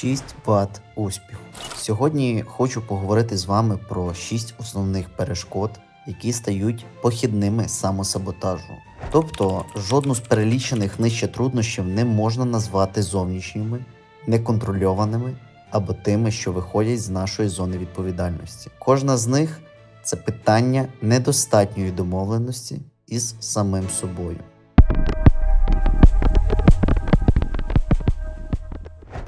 6 ват успіху. Сьогодні хочу поговорити з вами про 6 основних перешкод, які стають похідними самосаботажу. Тобто жодну з перелічених нижче труднощів не можна назвати зовнішніми, неконтрольованими або тими, що виходять з нашої зони відповідальності. Кожна з них це питання недостатньої домовленості із самим собою.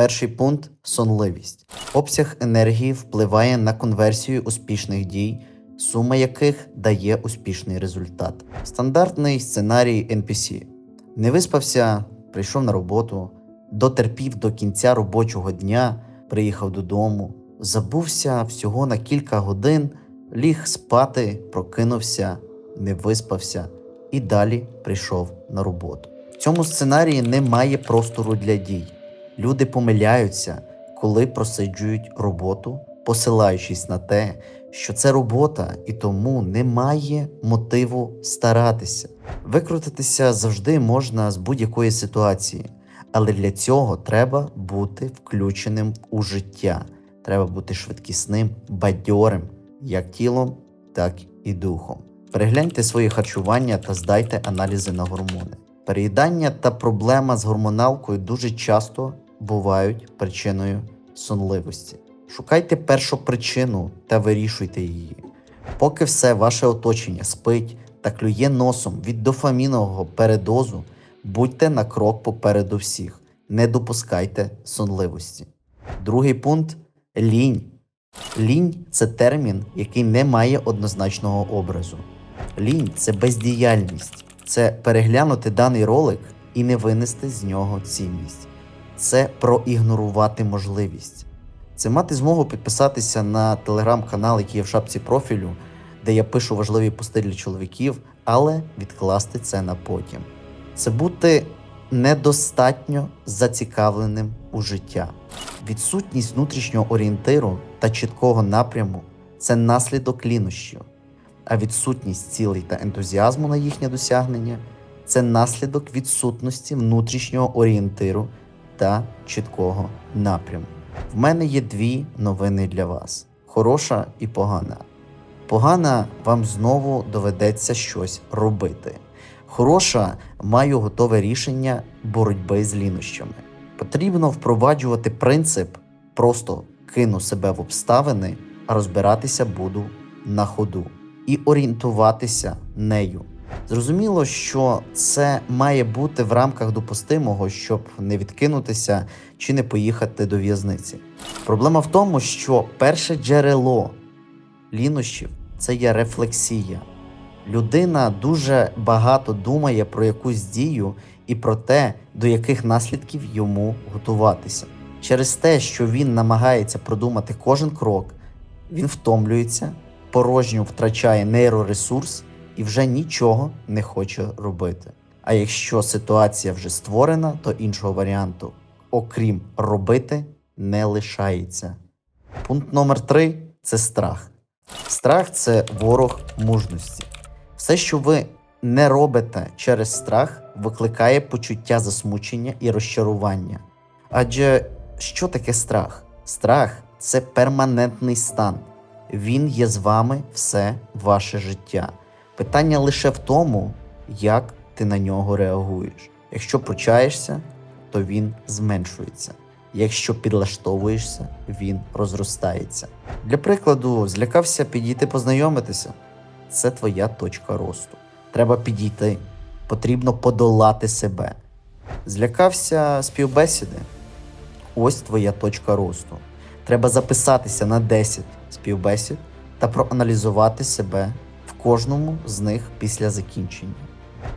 Перший пункт сонливість. Обсяг енергії впливає на конверсію успішних дій, сума яких дає успішний результат. Стандартний сценарій NPC. Не виспався, прийшов на роботу, дотерпів до кінця робочого дня, приїхав додому, забувся всього на кілька годин, ліг спати, прокинувся, не виспався і далі прийшов на роботу. В цьому сценарії немає простору для дій. Люди помиляються, коли просиджують роботу, посилаючись на те, що це робота і тому немає мотиву старатися. Викрутитися завжди можна з будь-якої ситуації, але для цього треба бути включеним у життя. Треба бути швидкісним, бадьорим, як тілом, так і духом. Перегляньте своє харчування та здайте аналізи на гормони. Переїдання та проблема з гормоналкою дуже часто бувають причиною сонливості. Шукайте першу причину та вирішуйте її. Поки все ваше оточення спить та клює носом від дофамінового передозу, будьте на крок попереду всіх, не допускайте сонливості. Другий пункт лінь. Лінь це термін, який не має однозначного образу. Лінь це бездіяльність, це переглянути даний ролик і не винести з нього цінність. Це проігнорувати можливість. Це мати змогу підписатися на телеграм-канал, який є в шапці профілю, де я пишу важливі пости для чоловіків, але відкласти це на потім. Це бути недостатньо зацікавленим у життя. Відсутність внутрішнього орієнтиру та чіткого напряму це наслідок лінощів, а відсутність цілей та ентузіазму на їхнє досягнення це наслідок відсутності внутрішнього орієнтиру та чіткого напряму. В мене є дві новини для вас: хороша і погана. Погана вам знову доведеться щось робити. Хороша маю готове рішення боротьби з лінощами. Потрібно впроваджувати принцип просто кину себе в обставини, а розбиратися буду на ходу і орієнтуватися нею. Зрозуміло, що це має бути в рамках допустимого, щоб не відкинутися чи не поїхати до в'язниці. Проблема в тому, що перше джерело лінощів це є рефлексія. Людина дуже багато думає про якусь дію і про те, до яких наслідків йому готуватися. Через те, що він намагається продумати кожен крок, він втомлюється, порожньо втрачає нейроресурс і вже нічого не хоче робити. А якщо ситуація вже створена, то іншого варіанту, окрім робити, не лишається. Пункт номер три це страх. Страх це ворог мужності. Все, що ви не робите через страх, викликає почуття засмучення і розчарування. Адже що таке страх? Страх це перманентний стан. Він є з вами все ваше життя. Питання лише в тому, як ти на нього реагуєш. Якщо пручаєшся, то він зменшується. Якщо підлаштовуєшся, він розростається. Для прикладу, злякався підійти познайомитися. Це твоя точка росту. Треба підійти, потрібно подолати себе. Злякався співбесіди. Ось твоя точка росту. Треба записатися на 10 співбесід та проаналізувати себе кожному з них після закінчення.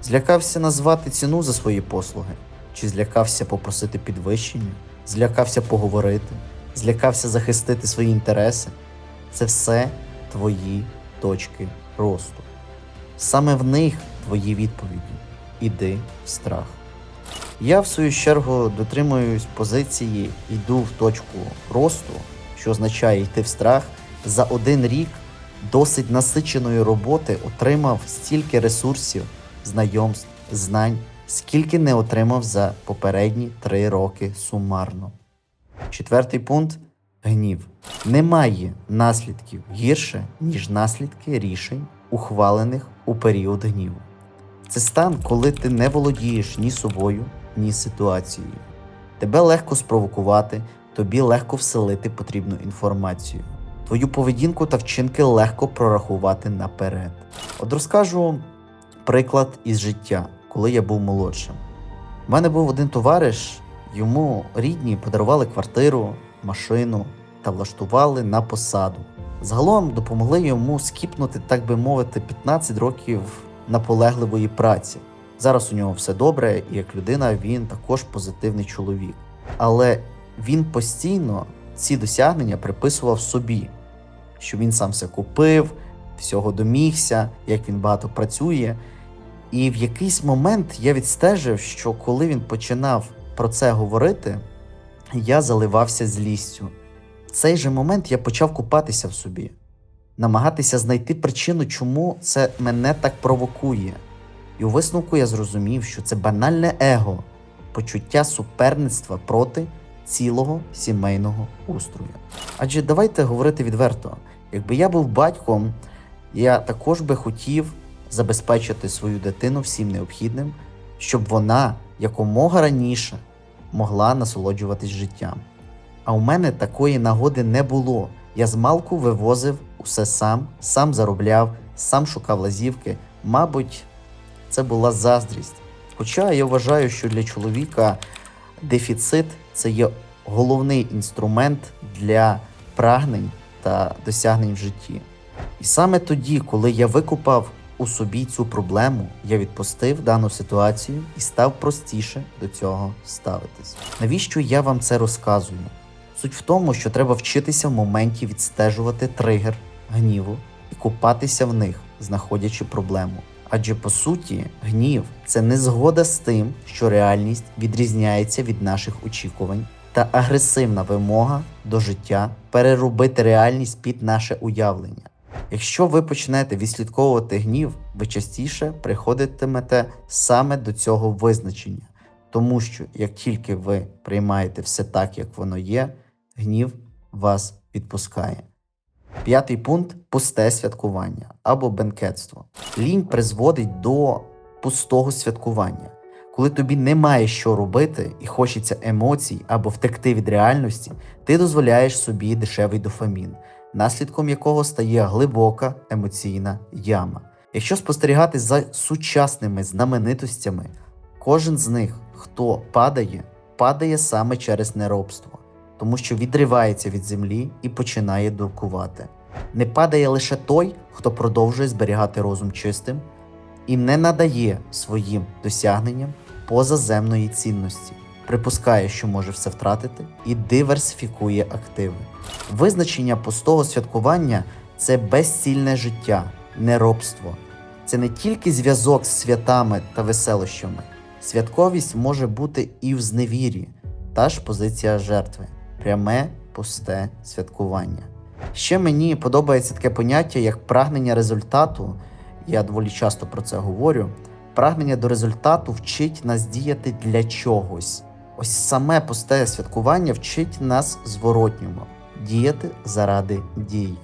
Злякався назвати ціну за свої послуги, чи злякався попросити підвищення, злякався поговорити, злякався захистити свої інтереси. Це все твої точки росту. Саме в них твої відповіді. Іди в страх. Я, в свою чергу, дотримуюсь позиції йду в точку росту, що означає йти в страх. За один рік досить насиченої роботи отримав стільки ресурсів, знайомств, знань, скільки не отримав за попередні три роки сумарно. Четвертий пункт гнів. Немає наслідків гірше, ніж наслідки рішень, ухвалених у період гніву. Це стан, коли ти не володієш ні собою, ні ситуацією. Тебе легко спровокувати, тобі легко вселити потрібну інформацію. Твою поведінку та вчинки легко прорахувати наперед. От розкажу приклад із життя, коли я був молодшим. У мене був один товариш, йому рідні подарували квартиру, машину та влаштували на посаду. Загалом допомогли йому скіпнути, так би мовити, 15 років наполегливої праці. Зараз у нього все добре, і як людина він також позитивний чоловік. Але він постійно ці досягнення приписував собі, що він сам все купив, всього домігся, як він багато працює. І в якийсь момент я відстежив, що коли він починав про це говорити, я заливався злістю. В цей же момент я почав купатися в собі, намагатися знайти причину, чому це мене так провокує. І у висновку я зрозумів, що це банальне его, почуття суперництва проти цілого сімейного устрою. Адже давайте говорити відверто: якби я був батьком, я також би хотів забезпечити свою дитину всім необхідним, щоб вона якомога раніше могла насолоджуватись життям. А у мене такої нагоди не було. Я з малку вивозив усе сам, сам заробляв, сам шукав лазівки. Мабуть, це була заздрість. Хоча я вважаю, що для чоловіка дефіцит це є головний інструмент для прагнень та досягнень в житті. І саме тоді, коли я викупав у собі цю проблему, я відпустив дану ситуацію і став простіше до цього ставитись. Навіщо я вам це розказую? Суть в тому, що треба вчитися в моменті відстежувати тригер гніву і купатися в них, знаходячи проблему. Адже по суті, гнів це незгода з тим, що реальність відрізняється від наших очікувань, та агресивна вимога до життя переробити реальність під наше уявлення. Якщо ви почнете відслідковувати гнів, ви частіше приходитимете саме до цього визначення, тому що як тільки ви приймаєте все так, як воно є, гнів вас відпускає. П'ятий пункт пусте святкування або бенкетство. Лінь призводить до пустого святкування. Коли тобі немає що робити і хочеться емоцій або втекти від реальності, ти дозволяєш собі дешевий дофамін, наслідком якого стає глибока емоційна яма. Якщо спостерігати за сучасними знаменитостями, кожен з них, хто падає, падає саме через неробство, тому що відривається від землі і починає дуркувати. Не падає лише той, хто продовжує зберігати розум чистим і не надає своїм досягненням позаземної цінності, припускає, що може все втратити, і диверсифікує активи. Визначення пустого святкування це безцільне життя, неробство. Це не тільки зв'язок з святами та веселощами. Святковість може бути і в зневірі, та ж позиція жертви, пряме пусте святкування. Ще мені подобається таке поняття, як прагнення результату. Я доволі часто про це говорю. Прагнення до результату вчить нас діяти для чогось. Ось саме пусте святкування вчить нас зворотньому діяти заради дії.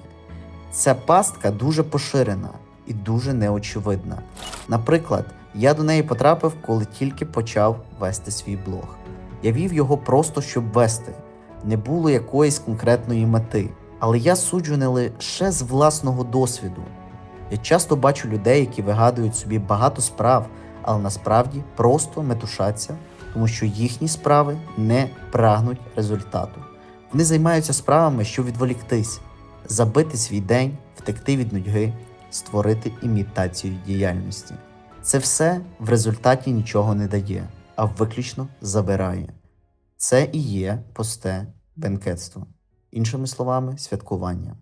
Ця пастка дуже поширена і дуже неочевидна. Наприклад, я до неї потрапив, коли тільки почав вести свій блог. Я вів його просто щоб вести, не було якоїсь конкретної мети. Але я суджу не лише з власного досвіду. Я часто бачу людей, які вигадують собі багато справ, але насправді просто метушаться, тому що їхні справи не прагнуть результату. Вони займаються справами, щоб відволіктись, забити свій день, втекти від нудьги, створити імітацію діяльності. Це все в результаті нічого не дає, а виключно забирає. Це і є пусте бенкетство. Іншими словами, святкування.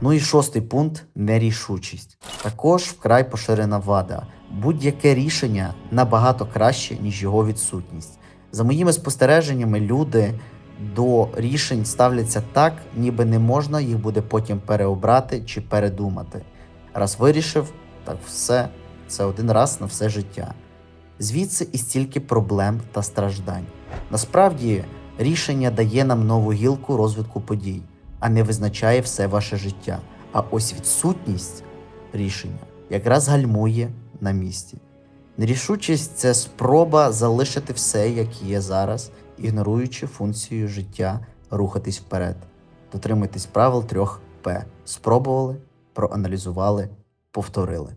Ну і шостий пункт нерішучість. Також вкрай поширена вада. Будь-яке рішення набагато краще, ніж його відсутність. За моїми спостереженнями, люди до рішень ставляться так, ніби не можна їх буде потім переобрати чи передумати. Раз вирішив, так все, це один раз на все життя. Звідси і стільки проблем та страждань. Насправді, Рішення дає нам нову гілку розвитку подій, а не визначає все ваше життя. А ось відсутність рішення якраз гальмує на місці. Нерішучість це спроба залишити все, як є зараз, ігноруючи функцію життя рухатись вперед. Дотримуйтесь правил трьох П. Спробували, проаналізували, повторили.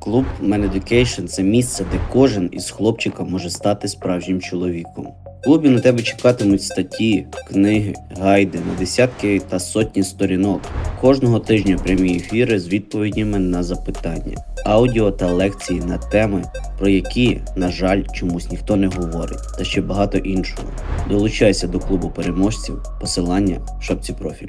Клуб Man Education – це місце, де кожен із хлопчика може стати справжнім чоловіком. В клубі на тебе чекатимуть статті, книги, гайди на десятки та сотні сторінок. Кожного тижня прямі ефіри з відповідями на запитання, аудіо та лекції на теми, про які, на жаль, чомусь ніхто не говорить, та ще багато іншого. Долучайся до клубу переможців. Посилання в шапці профіль.